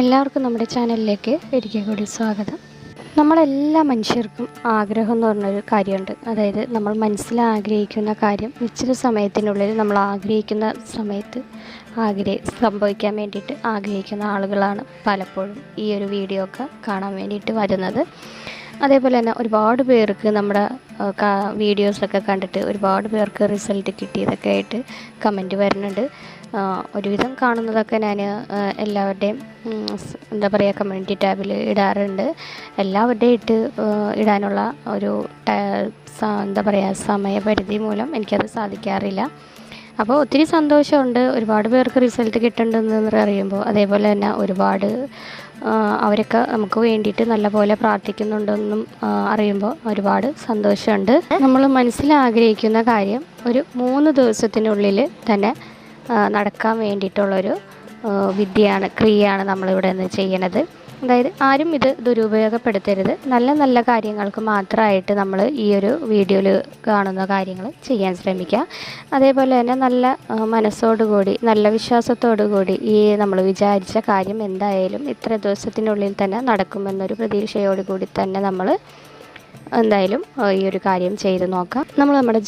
എല്ലാവർക്കും നമ്മുടെ ചാനലിലേക്ക് ഒരിക്കൽ കൂടി സ്വാഗതം. നമ്മളെല്ലാ മനുഷ്യർക്കും ആഗ്രഹം എന്ന് പറഞ്ഞൊരു കാര്യമുണ്ട്. അതായത് നമ്മൾ മനസ്സിൽ ആഗ്രഹിക്കുന്ന കാര്യം നിശ്ചിത സമയത്തിനുള്ളിൽ നമ്മൾ ആഗ്രഹിക്കുന്ന സമയത്ത് ആഗ്രഹ സംഭവിക്കാൻ വേണ്ടിയിട്ട് ആഗ്രഹിക്കുന്ന ആളുകളാണ് പലപ്പോഴും ഈ ഒരു വീഡിയോ ഒക്കെ കാണാൻ വേണ്ടിയിട്ട് വരുന്നത്. അതേപോലെ തന്നെ ഒരുപാട് പേർക്ക് നമ്മുടെ വീഡിയോസൊക്കെ കണ്ടിട്ട് ഒരുപാട് പേർക്ക് റിസൾട്ട് കിട്ടിയതൊക്കെ ആയിട്ട് കമന്റ് വരുന്നുണ്ട്. ഒരുവിധം കാണുന്നതൊക്കെ ഞാൻ എല്ലാവരുടെയും എന്താ പറയുക കമ്മ്യൂണിറ്റി ടാബിൽ ഇടാറുണ്ട്. എല്ലാവരുടെയും ഇട്ട് ഇടാനുള്ള ഒരു എന്താ പറയുക സമയപരിധി മൂലം എനിക്കത് സാധിക്കാറില്ല. അപ്പോൾ ഒത്തിരി സന്തോഷമുണ്ട്. ഒരുപാട് പേർക്ക് റിസൾട്ട് കിട്ടുന്നുണ്ടെന്ന് അറിയുമ്പോൾ അതേപോലെ തന്നെ ഒരുപാട് അവരൊക്കെ നമുക്ക് വേണ്ടിയിട്ട് നല്ലപോലെ പ്രാർത്ഥിക്കുന്നുണ്ടെന്നും അറിയുമ്പോൾ ഒരുപാട് സന്തോഷമുണ്ട്. നമ്മൾ മനസ്സിലാഗ്രഹിക്കുന്ന കാര്യം ഒരു മൂന്ന് ദിവസത്തിനുള്ളിൽ തന്നെ നടക്കാൻ വേണ്ടിയിട്ടുള്ളൊരു വിദ്യയാണ് ക്രിയയാണ് നമ്മളിവിടെ നിന്ന് ചെയ്യണത്. അതായത് ആരും ഇത് ദുരുപയോഗപ്പെടുത്തരുത്. നല്ല നല്ല കാര്യങ്ങൾക്ക് മാത്രമായിട്ട് നമ്മൾ ഈ ഒരു വീഡിയോയിൽ കാണുന്ന കാര്യങ്ങൾ ചെയ്യാൻ ശ്രമിക്കുക. അതേപോലെ തന്നെ നല്ല മനസ്സോടുകൂടി നല്ല വിശ്വാസത്തോടു കൂടി ഈ നമ്മൾ വിചാരിച്ച കാര്യം എന്തായാലും ഇത്ര ദിവസത്തിനുള്ളിൽ തന്നെ നടക്കുമെന്നൊരു പ്രതീക്ഷയോടുകൂടി തന്നെ നമ്മൾ എന്തായാലും ഈ ഒരു കാര്യം ചെയ്ത് നോക്കാം. നമ്മൾ നമ്മുടെ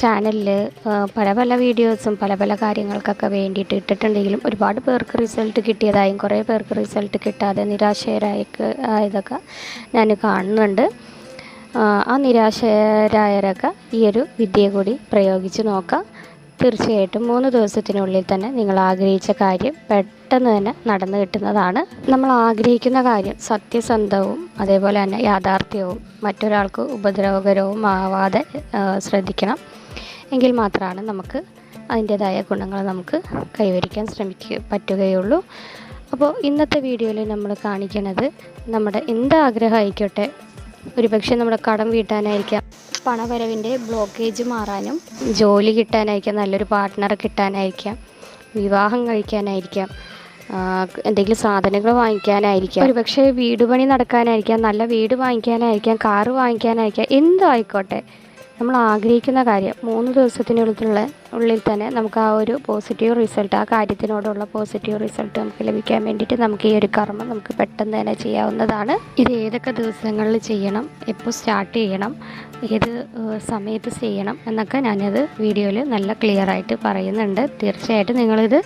ചാനലിൽ പല പല വീഡിയോസും പല പല കാര്യങ്ങൾക്കൊക്കെ വേണ്ടിയിട്ട് ഇട്ടിട്ടുണ്ടെങ്കിലും ഒരുപാട് പേർക്ക് റിസൾട്ട് കിട്ടിയതായും കുറേ പേർക്ക് റിസൾട്ട് കിട്ടാതെ നിരാശരായ ആയതൊക്കെ ഞാൻ കാണുന്നുണ്ട്. ആ, നിരാശരായവരൊക്കെ ഈ ഒരു വിദ്യ കൂടി പ്രയോഗിച്ച് നോക്കാം. തീർച്ചയായിട്ടും മൂന്ന് ദിവസത്തിനുള്ളിൽ തന്നെ നിങ്ങൾ ആഗ്രഹിച്ച കാര്യം പെട്ടെന്ന് തന്നെ നടന്നു കിട്ടുന്നതാണ്. നമ്മൾ ആഗ്രഹിക്കുന്ന കാര്യം സത്യസന്ധവും അതേപോലെ തന്നെ യാഥാർത്ഥ്യവും മറ്റൊരാൾക്ക് ഉപദ്രവകരവും ആവാതെ ശ്രദ്ധിക്കണം. എങ്കിൽ മാത്രമാണ് നമുക്ക് അതിന്റേതായ ഗുണങ്ങൾ നമുക്ക് കൈവരിക്കാൻ ശ്രമിക്കുക പറ്റുകയുള്ളൂ. അപ്പോൾ ഇന്നത്തെ വീഡിയോയിൽ നമ്മൾ കാണിക്കുന്നത് നമ്മുടെ എന്ത് ആഗ്രഹം ഒരുപക്ഷെ നമ്മുടെ കടം വീട്ടാനായിരിക്കാം. പണവരവിന്റെ ബ്ലോക്കേജ് മാറാനും ജോലി കിട്ടാനായിരിക്കാം നല്ലൊരു പാർട്ട്ണറെ കിട്ടാനായിരിക്കാം വിവാഹം കഴിക്കാനായിരിക്കാം എന്തെങ്കിലും സാധനങ്ങൾ വാങ്ങിക്കാനായിരിക്കാം ഒരുപക്ഷെ വീട് പണി നടക്കാനായിരിക്കാം നല്ല വീട് വാങ്ങിക്കാനായിരിക്കാം കാറ് വാങ്ങിക്കാനായിരിക്കാം എന്തോ ആയിക്കോട്ടെ. നമ്മൾ ആഗ്രഹിക്കുന്ന കാര്യം മൂന്ന് ദിവസത്തിനുള്ളിലുള്ള ഉള്ളിൽ തന്നെ നമുക്ക് ആ ഒരു പോസിറ്റീവ് റിസൾട്ട് ആ കാര്യത്തിനോടുള്ള പോസിറ്റീവ് റിസൾട്ട് നമുക്ക് ലഭിക്കാൻ വേണ്ടിയിട്ട് നമുക്ക് ഈ ഒരു കർമ്മം നമുക്ക് പെട്ടെന്ന് തന്നെ ചെയ്യാവുന്നതാണ്. ഇത് ഏതൊക്കെ ദിവസങ്ങളിൽ ചെയ്യണം എപ്പോൾ സ്റ്റാർട്ട് ചെയ്യണം ഏത് സമയത്ത് ചെയ്യണം എന്നൊക്കെ ഞാനത് വീഡിയോയിൽ നല്ല ക്ലിയർ ആയിട്ട് പറയുന്നുണ്ട്. തീർച്ചയായിട്ടും നിങ്ങളിത്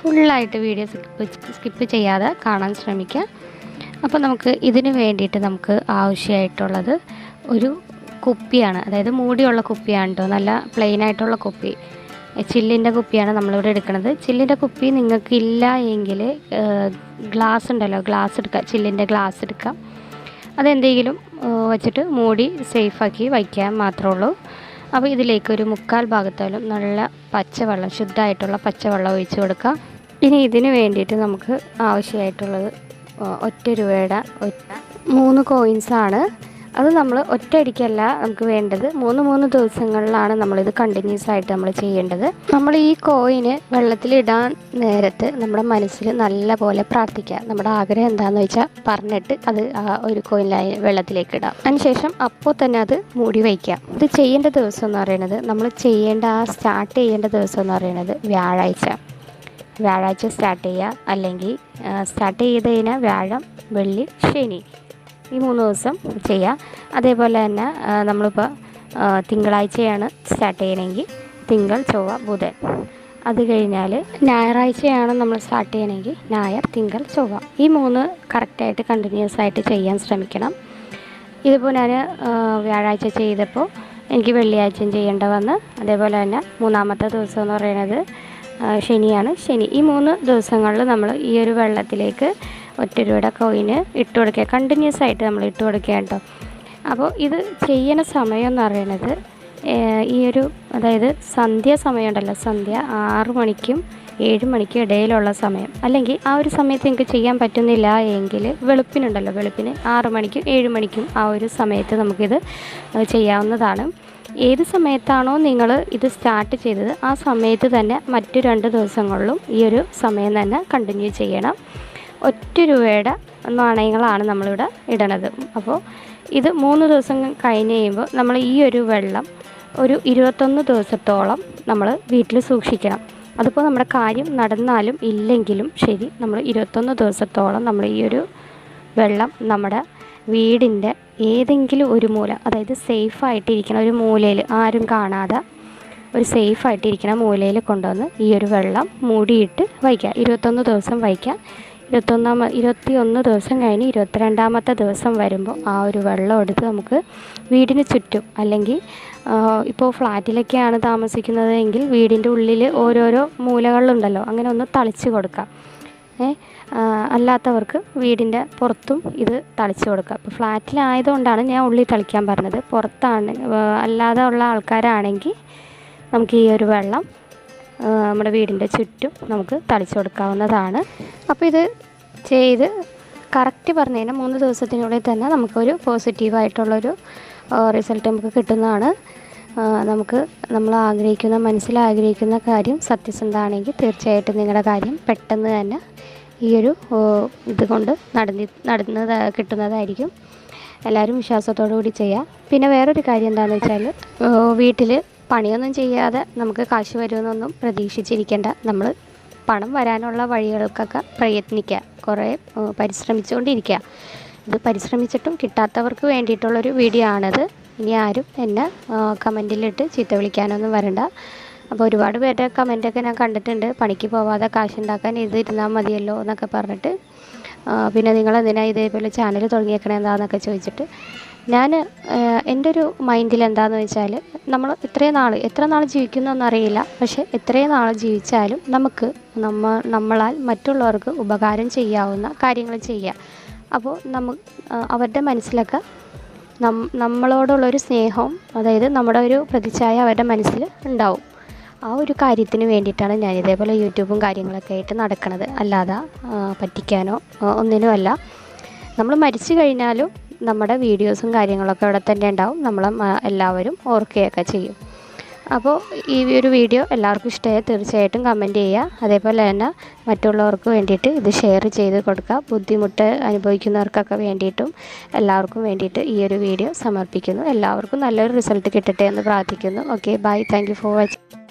ഫുള്ളായിട്ട് വീഡിയോ സ്കിപ്പ് സ്കിപ്പ് ചെയ്യാതെ കാണാൻ ശ്രമിക്കുക. അപ്പോൾ നമുക്ക് ഇതിന് വേണ്ടിയിട്ട് നമുക്ക് ആവശ്യമായിട്ടുള്ളത് ഒരു കുപ്പിയാണ്. അതായത് മൂടിയുള്ള കുപ്പിയാണ് കേട്ടോ നല്ല പ്ലെയിൻ ആയിട്ടുള്ള കുപ്പി. ചില്ലിന്റെ കുപ്പിയാണ് നമ്മളിവിടെ എടുക്കുന്നത് ചില്ലിന്റെ കുപ്പി നിങ്ങൾക്ക് ഇല്ല എങ്കിൽ ഗ്ലാസ് ഉണ്ടല്ലോ ഗ്ലാസ് എടുക്കാം ചില്ലിന്റെ ഗ്ലാസ് എടുക്കാം. അതെന്തെങ്കിലും വെച്ചിട്ട് മൂടി സേഫാക്കി വയ്ക്കാൻ മാത്രമേ ഉള്ളൂ. അപ്പോൾ ഇതിലേക്ക് ഒരു മുക്കാൽ ഭാഗത്തോളം നല്ല പച്ചവെള്ളം ശുദ്ധമായിട്ടുള്ള പച്ചവെള്ളം ഒഴിച്ച് കൊടുക്കാം. ഇനി ഇതിന് വേണ്ടിയിട്ട് നമുക്ക് ആവശ്യമായിട്ടുള്ളത് ഒറ്റ രൂപയുടെ ഒറ്റ മൂന്ന് കോയിൻസാണ് അത് നമ്മൾ ഒറ്റയടിക്കല്ല നമുക്ക് വേണ്ടത്. മൂന്ന് മൂന്ന് ദിവസങ്ങളിലാണ് നമ്മളിത് കണ്ടിന്യൂസ് ആയിട്ട് നമ്മൾ ചെയ്യേണ്ടത്. നമ്മൾ ഈ കോയിന് വെള്ളത്തിലിടാൻ നേരത്ത് നമ്മുടെ മനസ്സിൽ നല്ല പോലെ പ്രാർത്ഥിക്കുക. നമ്മുടെ ആഗ്രഹം എന്താണെന്ന് വെച്ചാൽ പറഞ്ഞിട്ട് അത് ആ ഒരു കോയിനിലായി വെള്ളത്തിലേക്ക് ഇടാം. അതിനുശേഷം അപ്പോൾ തന്നെ അത് മൂടി വയ്ക്കാം ഇത് ചെയ്യേണ്ട ദിവസം എന്ന് പറയുന്നത് നമ്മൾ ചെയ്യേണ്ട ആ സ്റ്റാർട്ട് ചെയ്യേണ്ട ദിവസം എന്ന് പറയുന്നത് വ്യാഴാഴ്ച. വ്യാഴാഴ്ച സ്റ്റാർട്ട് ചെയ്യുക. അല്ലെങ്കിൽ സ്റ്റാർട്ട് ചെയ്ത് കഴിഞ്ഞാൽ വ്യാഴം വെള്ളി ശനി. ഈ മൂന്ന് ദിവസം ചെയ്യാം അതേപോലെ തന്നെ നമ്മളിപ്പോൾ തിങ്കളാഴ്ചയാണ് സ്റ്റാർട്ട് ചെയ്യണമെങ്കിൽ തിങ്കൾ ചൊവ്വ ബുധൻ. അത് കഴിഞ്ഞാൽ ഞായറാഴ്ചയാണ് നമ്മൾ സ്റ്റാർട്ട് ചെയ്യണമെങ്കിൽ ഞായർ തിങ്കൾ ചൊവ്വ. ഈ മൂന്ന് കറക്റ്റായിട്ട് കണ്ടിന്യൂസ് ആയിട്ട് ചെയ്യാൻ ശ്രമിക്കണം. ഇതിപ്പോൾ ഞാൻ വ്യാഴാഴ്ച ചെയ്തപ്പോൾ എനിക്ക് വെള്ളിയാഴ്ചയും ചെയ്യേണ്ട വന്ന് അതേപോലെ തന്നെ മൂന്നാമത്തെ ദിവസം എന്ന് പറയുന്നത് ശനിയാണ്. ശനി ഈ മൂന്ന് ദിവസങ്ങളിൽ നമ്മൾ ഈ ഒരു വെള്ളത്തിലേക്ക് ഒറ്റ രൂപയുടെ കോയിന് ഇട്ട് കൊടുക്കുക. കണ്ടിന്യൂസ് ആയിട്ട് നമ്മൾ ഇട്ട് കൊടുക്കുക കേട്ടോ. അപ്പോൾ ഇത് ചെയ്യുന്ന സമയം എന്ന് പറയുന്നത് ഈ ഒരു അതായത് സന്ധ്യ സമയം ഉണ്ടല്ലോ. സന്ധ്യ ആറ് മണിക്കും ഏഴ് മണിക്കും ഇടയിലുള്ള സമയം. അല്ലെങ്കിൽ ആ ഒരു സമയത്ത് നിങ്ങൾക്ക് ചെയ്യാൻ പറ്റുന്നില്ല എങ്കിൽ വെളുപ്പിനുണ്ടല്ലോ. വെളുപ്പിന് ആറ് മണിക്കും ഏഴ് മണിക്കും ആ ഒരു സമയത്ത് നമുക്കിത് ചെയ്യാവുന്നതാണ്. ഏത് സമയത്താണോ നിങ്ങൾ ഇത് സ്റ്റാർട്ട് ചെയ്തത് ആ സമയത്ത് തന്നെ മറ്റു രണ്ട് ദിവസങ്ങളിലും ഈ ഒരു സമയം തന്നെ കണ്ടിന്യൂ ചെയ്യണം. ഒറ്റ രൂപയുടെ നാണയങ്ങളാണ് നമ്മളിവിടെ ഇടണത്. അപ്പോൾ ഇത് മൂന്ന് ദിവസം കഴിഞ്ഞ് കഴിയുമ്പോൾ നമ്മൾ ഈ ഒരു വെള്ളം ഒരു ഇരുപത്തൊന്ന് ദിവസത്തോളം നമ്മൾ വീട്ടിൽ സൂക്ഷിക്കണം. അതിപ്പോൾ നമ്മുടെ കാര്യം നടന്നാലും ഇല്ലെങ്കിലും ശരി നമ്മൾ ഇരുപത്തൊന്ന് ദിവസത്തോളം നമ്മൾ ഈ ഒരു വെള്ളം നമ്മുടെ വീടിന്റെ ഏതെങ്കിലും ഒരു മൂല അതായത് സേഫായിട്ടിരിക്കുന്ന ഒരു മൂലയിൽ ആരും കാണാതെ ഒരു സേഫായിട്ടിരിക്കുന്ന മൂലയിൽ കൊണ്ടുവന്ന് ഈ ഒരു വെള്ളം മൂടിയിട്ട് വയ്ക്കുക. ഇരുപത്തൊന്ന് ദിവസം വയ്ക്കുക. ഇരുപത്തൊന്നാമ ഇരുപത്തി ഒന്ന് ദിവസം കഴിഞ്ഞ് ഇരുപത്തിരണ്ടാമത്തെ ദിവസം വരുമ്പോൾ ആ ഒരു വെള്ളം എടുത്ത് നമുക്ക് വീടിന് ചുറ്റും അല്ലെങ്കിൽ ഇപ്പോൾ ഫ്ലാറ്റിലൊക്കെയാണ് താമസിക്കുന്നത് എങ്കിൽ വീടിന്റെ ഉള്ളിൽ ഓരോരോ മൂലകളിലുണ്ടല്ലോ അങ്ങനെ ഒന്ന് തളിച്ച് കൊടുക്കാം. ഏ അല്ലാത്തവർക്ക് വീടിന്റെ പുറത്തും ഇത് തളിച്ച് കൊടുക്കുക അപ്പോൾ ഫ്ലാറ്റിലായതുകൊണ്ടാണ് ഞാൻ ഉള്ളിൽ തളിക്കാൻ പറഞ്ഞത്. പുറത്താണ് അല്ലാതെ ഉള്ള ആൾക്കാരാണെങ്കിൽ നമുക്ക് ഈ ഒരു വെള്ളം നമ്മുടെ വീടിന്റെ ചുറ്റും നമുക്ക് തളിച്ചു കൊടുക്കാവുന്നതാണ്. അപ്പോൾ ഇത് ചെയ്ത് കറക്റ്റ് പറഞ്ഞു കഴിഞ്ഞാൽ മൂന്ന് ദിവസത്തിനുള്ളിൽ തന്നെ നമുക്കൊരു പോസിറ്റീവായിട്ടുള്ളൊരു റിസൾട്ട് നമുക്ക് കിട്ടുന്നതാണ്. നമുക്ക് നമ്മൾ ആഗ്രഹിക്കുന്ന മനസ്സിൽ ആഗ്രഹിക്കുന്ന കാര്യം സത്യസന്ധമാണെങ്കിൽ തീർച്ചയായിട്ടും നിങ്ങളുടെ കാര്യം പെട്ടെന്ന് തന്നെ ഈ ഒരു ഇതുകൊണ്ട് നടന്നി നടന്നത് കിട്ടുന്നതായിരിക്കും. എല്ലാവരും വിശ്വാസത്തോടു കൂടി ചെയ്യുക പിന്നെ വേറൊരു കാര്യം എന്താണെന്ന് വെച്ചാൽ വീട്ടിൽ പണിയൊന്നും ചെയ്യാതെ നമുക്ക് കാശ് വരുമെന്നൊന്നും പ്രതീക്ഷിച്ചിരിക്കേണ്ട. നമ്മൾ പണം വരാനുള്ള വഴികൾക്കൊക്കെ പ്രയത്നിക്കുക കുറേ പരിശ്രമിച്ചുകൊണ്ടിരിക്കുക ഇത് പരിശ്രമിച്ചിട്ടും കിട്ടാത്തവർക്ക് വേണ്ടിയിട്ടുള്ളൊരു വീഡിയോ ആണത്. ഇനി ആരും എന്നെ കമന്റിലിട്ട് ചീത്ത വിളിക്കാനൊന്നും വരണ്ട. അപ്പോൾ ഒരുപാട് പേരുടെ കമന്റൊക്കെ ഞാൻ കണ്ടിട്ടുണ്ട്. പണിക്ക് പോവാതെ കാശുണ്ടാക്കാൻ ഇത് ഇരുന്നാൽ മതിയല്ലോ എന്നൊക്കെ പറഞ്ഞിട്ട് പിന്നെ നിങ്ങൾ എന്തിനാണ് ഇതേപോലെ ചാനൽ തുടങ്ങിയേക്കണേ എന്താണെന്നൊക്കെ ചോദിച്ചിട്ട് ഞാൻ എന്റെ ഒരു മൈൻഡിൽ എന്താണെന്ന് വെച്ചാൽ നമ്മൾ ഇത്രയും നാൾ എത്ര നാൾ ജീവിക്കുന്നൊന്നും അറിയില്ല. പക്ഷേ എത്രയും നാൾ ജീവിച്ചാലും നമുക്ക് നമ്മ നമ്മളാൽ മറ്റുള്ളവർക്ക് ഉപകാരം ചെയ്യാവുന്ന കാര്യങ്ങൾ ചെയ്യുക അപ്പോൾ നമ്മ അവരുടെ മനസ്സിലൊക്കെ നം നമ്മളോടുള്ളൊരു സ്നേഹവും അതായത് നമ്മുടെ ഒരു പ്രതിച്ഛായ അവരുടെ മനസ്സിൽ ഉണ്ടാവും. ആ ഒരു കാര്യത്തിന് വേണ്ടിയിട്ടാണ് ഞാൻ ഇതേപോലെ യൂട്യൂബും കാര്യങ്ങളൊക്കെ ആയിട്ട് നടക്കുന്നത് അല്ലാതെ പറ്റിക്കാനോ ഒന്നിനുമല്ല. നമ്മൾ മരിച്ചു കഴിഞ്ഞാലും നമ്മുടെ വീഡിയോസും കാര്യങ്ങളൊക്കെ അവിടെ തന്നെ ഉണ്ടാവും. നമ്മൾ എല്ലാവരും ഓർക്കുകയൊക്കെ ചെയ്യും. അപ്പോൾ ഈ ഒരു വീഡിയോ എല്ലാവർക്കും ഇഷ്ടമായി തീർച്ചയായിട്ടും കമന്റ് ചെയ്യുക. അതേപോലെ തന്നെ മറ്റുള്ളവർക്ക് വേണ്ടിയിട്ട് ഇത് ഷെയർ ചെയ്ത് കൊടുക്കുക. ബുദ്ധിമുട്ട് അനുഭവിക്കുന്നവർക്കൊക്കെ വേണ്ടിയിട്ടും എല്ലാവർക്കും വേണ്ടിയിട്ട് ഈ ഒരു വീഡിയോ സമർപ്പിക്കുന്നു. എല്ലാവർക്കും നല്ലൊരു റിസൾട്ട് കിട്ടട്ടെ എന്ന് പ്രാർത്ഥിക്കുന്നു. Okay bye thank for watching